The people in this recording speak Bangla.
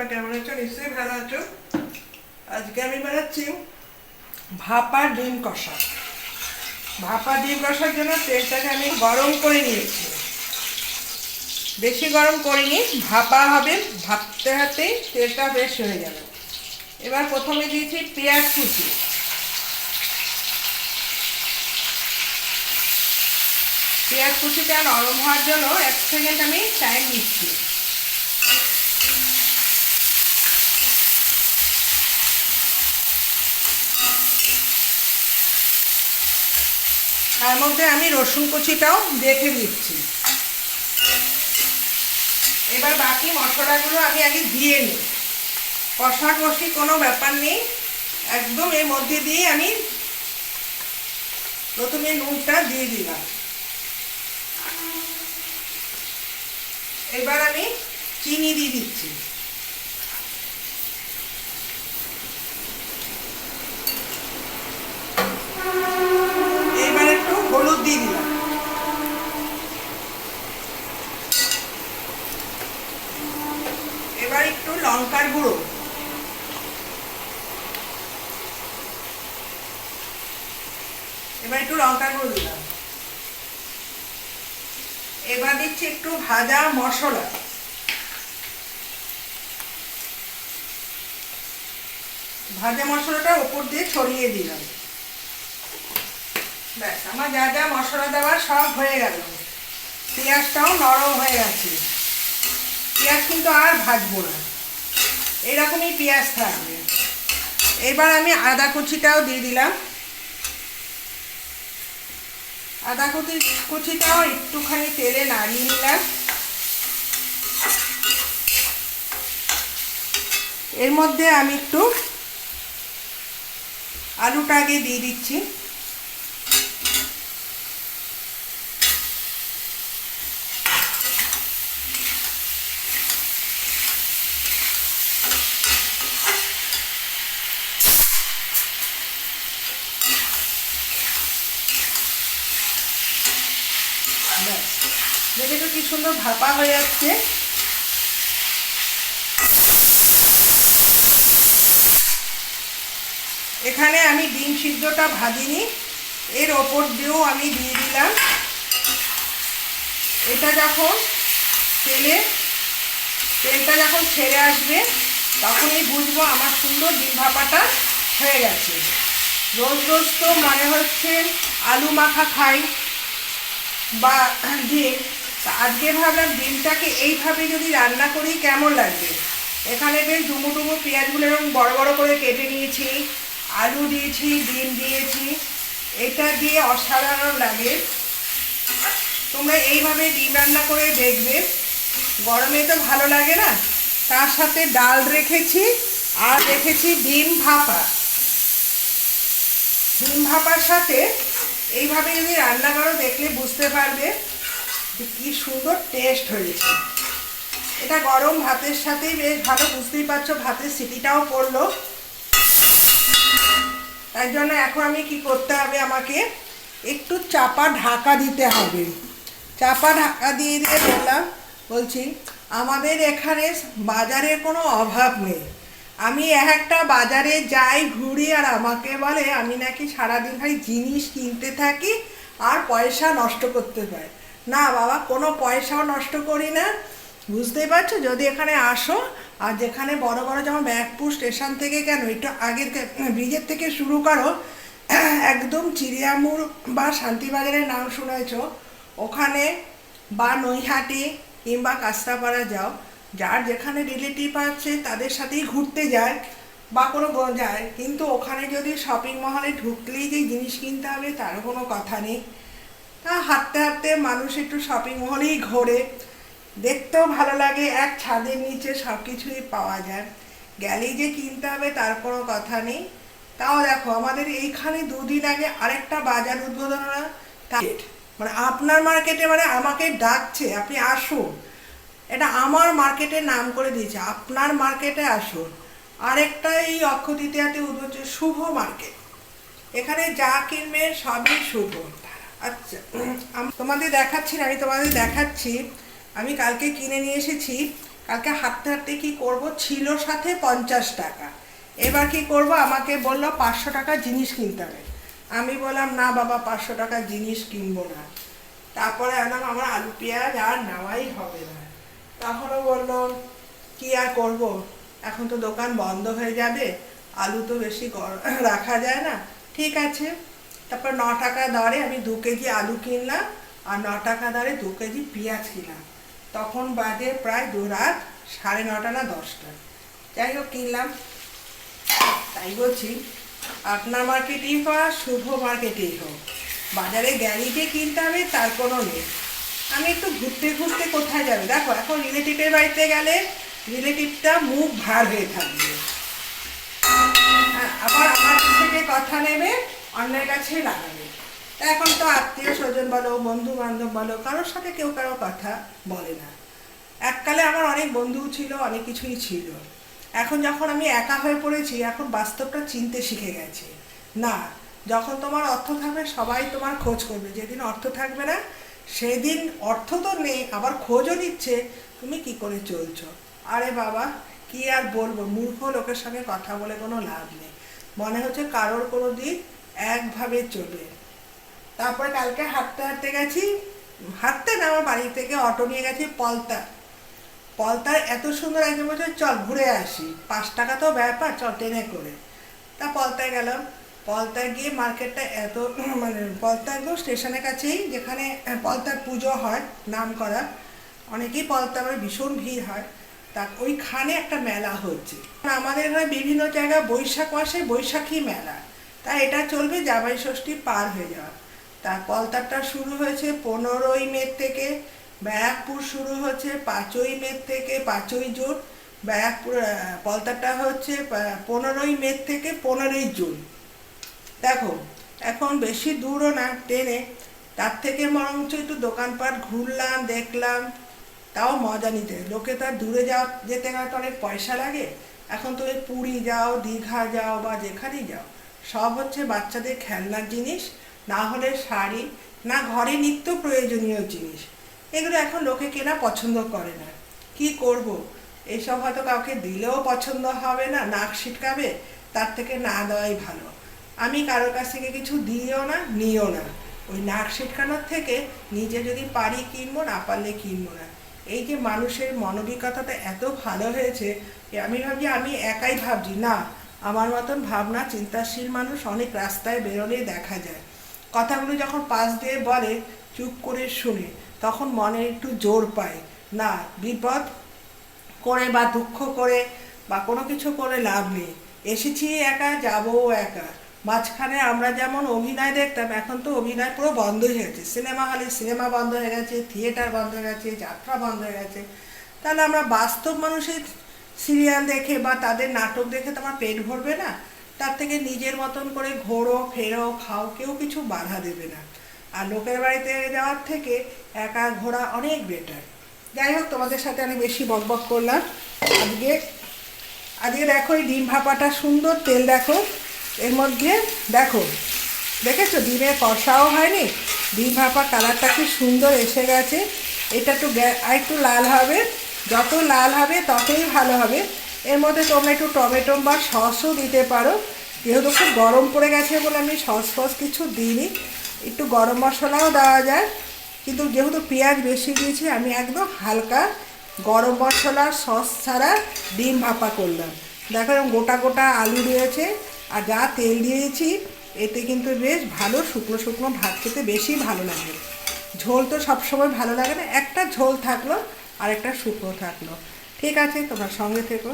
তোমরা কেমন আছো? নিশ্চয়ই ভালো আছো। আজকে আমি বানাচ্ছি ভাপা ডিম কষা। ভাপা ডিম কষার জন্য তেলটাকে আমি গরম করে নিয়েছি। বেশি গরম করিনি, ভাপা হবে, ভাপতে হাতেই তেলটা বেশ হয়ে যাবে। এবার প্রথমে দিয়েছি পেঁয়াজ কুচি। পেঁয়াজ কুচিটা নরম হওয়ার জন্য এক সেকেন্ড আমি টাইম নিচ্ছি। তার মধ্যে আমি রসুন কুচিটাও দেখে দিচ্ছি। এবার বাকি মশলাগুলো আমি আগে দিয়ে নিই। কষা কষি কোনো ব্যাপার নেই। একদম এর মধ্যে দিয়ে আমি প্রথমে নুনটা দিয়ে দিলাম। এবার আমি চিনি দিয়ে দিচ্ছি। একটু হলুদ দিয়ে দিলাম। এবার একটু লঙ্কার গুঁড়ো। এবার একটু লঙ্কার গুঁড়ো দিলাম। এবার দিচ্ছি একটু ভাজা মশলা। ভাজা মশলাটা ওপর দিয়ে ছড়িয়ে দিলাম। ব্যাস, আমার যা যা মশলা দেওয়ার সব হয়ে গেল। পেঁয়াজটাও নরম হয়ে গেছে। পেঁয়াজ কিন্তু আর ভাজবো না। এরকমই পেঁয়াজ থাকবে। এবার আমি আদা কুচিটাও দিয়ে দিলাম। আদা কুচি, কুচিটাও একটুখানি তেলে নাড়িয়ে নিলাম। এর মধ্যে আমি একটু আলুটা আগে দিয়ে দিচ্ছি ব্যাস দেখে তো কি সুন্দর ভাপা হয়ে যাচ্ছে এখানে আমি ডিম সিদ্ধটা ভাজিনি। এর ওপর দিয়েও আমি দিয়ে দিলাম। এটা যখন তেলে, তেলটা যখন ছেড়ে আসবে, তখনই বুঝব আমার সুন্দর ডিম ভাপাটা হয়ে গেছে। রোজ রোজ তো মনে হচ্ছে আলু মাখা খাই বা ডিম তা আজকে ভাবলাম ডিমটাকে এইভাবে যদি রান্না করি, কেমন লাগবে? এখানে বেশ ডুমো ডুমো পেঁয়াজগুলো এরকম বড় বড় করে কেটে নিয়েছি, আলু দিয়েছি, ডিম দিয়েছি, এটা দিয়ে অসাধারণ লাগে। তোমরা এইভাবে ডিম রান্না করে দেখবে। গরমে তো ভালো লাগে না? তার সাথে ডাল রেখেছি আর রেখেছি ডিম ভাপা। ডিম ভাপার সাথে এইভাবে যদি রান্না করো, দেখলে বুঝতে পারবে। যে কি সুন্দর টেস্ট হয়েছে। এটা গরম ভাতের সাথেই বেশ ভালো, বুঝতেই পারছ, ভাতের সিটিটাও পড়ল। তাই জন্য এখন আমি কি করতে হবে আমাকে একটু চাপা ঢাকা দিতে হবে। চাপা ঢাকা দিয়ে দিয়ে বললাম, বলছি, আমাদের এখানে বাজারের কোনো অভাব নেই। আমি একটা বাজারে যাই, ঘুরি, আর আমাকে বলে আমি নাকি সারাদিন খালি জিনিস কিনতে থাকি, আর পয়সা নষ্ট করতে পারি। না বাবা, কোনো পয়সাও নষ্ট করি না। বুঝতেই পারছ? যদি এখানে আসো, আর যেখানে বড় বড় যেমন ব্যাগপুর স্টেশন থেকে কেন, একটু আগের ব্রিজের থেকে শুরু করো, একদম চিড়িয়ামুর বা শান্তিবাজারের নাম শুনেছ, ওখানে বা নৈহাটি কিংবা কাস্তাপাড়া যাও, যার যেখানে রিলেটিভ আছে তাদের সাথেই ঘুরতে যায় বা কোনো যায়। কিন্তু ওখানে যদি শপিং মহলে ঢুকলেই যে জিনিস কিনতে হবে তার কোনো কথা নেই। তা হাঁটতে হাঁটতে মানুষ একটু শপিং মলেই ঘোরে। দেখতেও ভালো লাগে, এক ছাদের নিচে সব কিছুই পাওয়া যায়। গেলেই যে কিনতে হবে তার কোনো কথা নেই। তাও দেখো, আমাদের এইখানে দুদিন আগে আরেকটা বাজার উদ্বোধন মানে আপনার মার্কেটে মানে আমাকে ডাকছে, আপনি আসুন। এটা আমার মার্কেটে নাম করে দিয়েছে, আপনার মার্কেটে আসুন। আরেকটা এই অক্ষয় তৃতীয়াতে উদ্বোধন শুভ মার্কেট এখানে যা কিনবে সবই শুভ। আচ্ছা তোমাদের দেখাচ্ছি না, আমি তোমাদের দেখাচ্ছি। আমি কালকে কিনে নিয়ে এসেছি। কালকে হাঁটতে হাঁটতে কী করব? ছিল সাথে পঞ্চাশ টাকা। এবার কি করব? আমাকে বলল পাঁচশো টাকা জিনিস কিনতে হবে। আমি বললাম, না বাবা, পাঁচশো টাকা জিনিস কিনবো না। তারপরে আনলাম, আমার আলু পেঁয়াজ আর নেওয়াই হবে না। তখনও বলল, কি আর করব? এখন তো দোকান বন্ধ হয়ে যাবে। আলু তো বেশি রাখা যায় না। ঠিক আছে। তারপর ন টাকা দরে আমি দু কেজি আলু কিনলাম, আর ন টাকা দরে দু কেজি পেঁয়াজ কিনলাম। তখন বাজে প্রায় দু রাত, সাড়ে নটা না দশটা। যাই হোক, কিনলাম। তাই বলছি, আপনার মার্কেটেই আর শুভ মার্কেটেই হোক। বাজারে গ্যারিজে কিনতে হবে, তার কোনো নেই। আমি একটু ঘুরতে ঘুরতে কোথায় যাবে? দেখো, এখন রিলেটিভের বাড়িতে গেলে রিলেটিভটা মুখ ভার হয়ে থাকবে। আবার আমার থেকে কথা নেবে অন্যের কাছে লাগাবে এখন তো আত্মীয় স্বজন বলো বন্ধু বান্ধব বলো, কারোর সাথে কেউ কারও কথা বলে না। এককালে আমার অনেক বন্ধু ছিল, অনেক কিছুই ছিল। এখন যখন আমি একা হয়ে পড়েছি, এখন বাস্তবটা চিনতে শিখে গেছে। না, যখন তোমার অর্থ থাকবে, সবাই তোমার খোঁজ করবে। যেদিন অর্থ থাকবে না, সেদিন অর্থ তো নেই, আবার খোঁজও নিচ্ছে, তুমি কি করে চলছো? আরে বাবা, কি আর বলব? মূর্খ লোকের সঙ্গে কথা বলে কোনো লাভ নেই। মনে হচ্ছে কারোর কোনো দিক একভাবে চলবে তারপরে কালকে হাঁটতে হাঁটতে গেছি, হাঁটতে না, আমার বাড়ি থেকে অটো নিয়ে গেছি পলতা। পলতার এত সুন্দর একজন বলছে, চল ঘুরে আসি। পাঁচ টাকা তো ব্যাপার, চল ট্রেনে করে। তা পলতায় গেলাম। পলতায় গিয়ে মার্কেটটা এত মানে পলতা একদম স্টেশনের কাছেই, যেখানে পলতার পুজো হয়, নাম করা। অনেকেই পলতা মানে ভীষণ ভিড় হয়। তা ওইখানে একটা মেলা হচ্ছে। আমাদের এখানে বিভিন্ন জায়গায় বৈশাখ মাসে বৈশাখী মেলা। তা এটা চলবে জামাই ষষ্ঠী পার হয়ে যাওয়া তা পলতারটা শুরু হয়েছে পনেরোই মে থেকে ব্যারাকপুর শুরু হচ্ছে পাঁচই মে থেকে পাঁচই জুন। ব্যারাকপুর আহ, পলতারটা হচ্ছে পনেরোই মে থেকে পনেরোই জুন। দেখো এখন বেশি দূরও না ট্রেনে তার থেকে বরঞ্চ একটু দোকানপাট ঘুরলাম দেখলাম। তাও মজা নিতে। লোকে তার দূরে যাওয়া যেতে গেলে তো অনেক পয়সা লাগে। এখন তুমি পুরী যাও দীঘা যাও বা যেখানেই যাও। সব হচ্ছে বাচ্চাদের খেলনার জিনিস, না হলে শাড়ি, না ঘরে নিত্য প্রয়োজনীয় জিনিস। এগুলো এখন লোকে কেনা পছন্দ করে না। কি করব? এইসব হয়তো কাউকে দিলেও পছন্দ হবে না, নাক ছিটকাবে, তার থেকে না দেওয়াই ভালো। আমি কারোর কাছ থেকে কিছু দিও না নিও না। ওই নাক ছিটকানোর থেকে নিজে যদি পারি কিনবো, না পারলে কিনবো না। এই যে মানুষের মানবিকতাটা এত ভালো হয়েছে আমি ভাবছি, আমি একাই ভাবছি, না। আমার মতন ভাবনা চিন্তাশীল মানুষ অনেক রাস্তায় বেরোলে দেখা যায়। কথাগুলো যখন পাশ দিয়ে বলে, চুপ করে শুনে, তখন মনে একটু জোর পায়। না, বিপদ করে বা দুঃখ করে বা কোনো কিছু করে লাভ নেই। এসেছি একা, যাব একা। মাঝখানে আমরা যেমন অভিনয় দেখতাম, এখন তো অভিনয় পুরো বন্ধ হয়ে গেছে। সিনেমা হলে সিনেমা বন্ধ হয়ে গেছে, থিয়েটার বন্ধ হয়ে গেছে, যাত্রা বন্ধ হয়ে গেছে। তাহলে আমরা বাস্তব মানুষের সিরিয়াল দেখে বা তাদের নাটক দেখে তোমার পেট ভরবে না। তার থেকে নিজের মতন করে ঘোরো, ফেরো, খাও, কেউ কিছু বাধা দেবে না। আর লোকের বাড়িতে যাওয়ার থেকে একা ঘোরা অনেক বেটার যাই হোক, তোমাদের সাথে আমি বেশি বকবক করলাম। আজকে আজকে দেখো এই ডিম ভাপাটা সুন্দর, তেল দেখো। এর মধ্যে দেখো, দেখেছ? ডিমের কষাও হয়নি। ডিম ভাপা কালারটা কি সুন্দর এসে গেছে। এটা একটু আর একটু লাল হবে। যত লাল হবে, ততই ভালো হবে। এর মধ্যে তোমরা একটু টমেটো বা সসও দিতে পারো। যেহেতু খুব গরম পড়ে গেছে বলে আমি সস ফস কিছু দিইনি। একটু গরম মশলাও দেওয়া যায়। কিন্তু যেহেতু পেঁয়াজ বেশি দিয়েছি, আমি একদম হালকা গরম মশলা, সস ছাড়া ডিম ভাপা করলাম। দেখো এরকম গোটা গোটা আলু রয়েছে, আর যা তেল দিয়েছি, এতে কিন্তু বেশ ভালো শুকনো শুকনো ভাত খেতে বেশি ভালো লাগে। ঝোল তো সবসময় ভালো লাগে না। একটা ঝোল থাকল আর সুখ থাকল। ঠিক আছে তোমার সঙ্গে থেকো।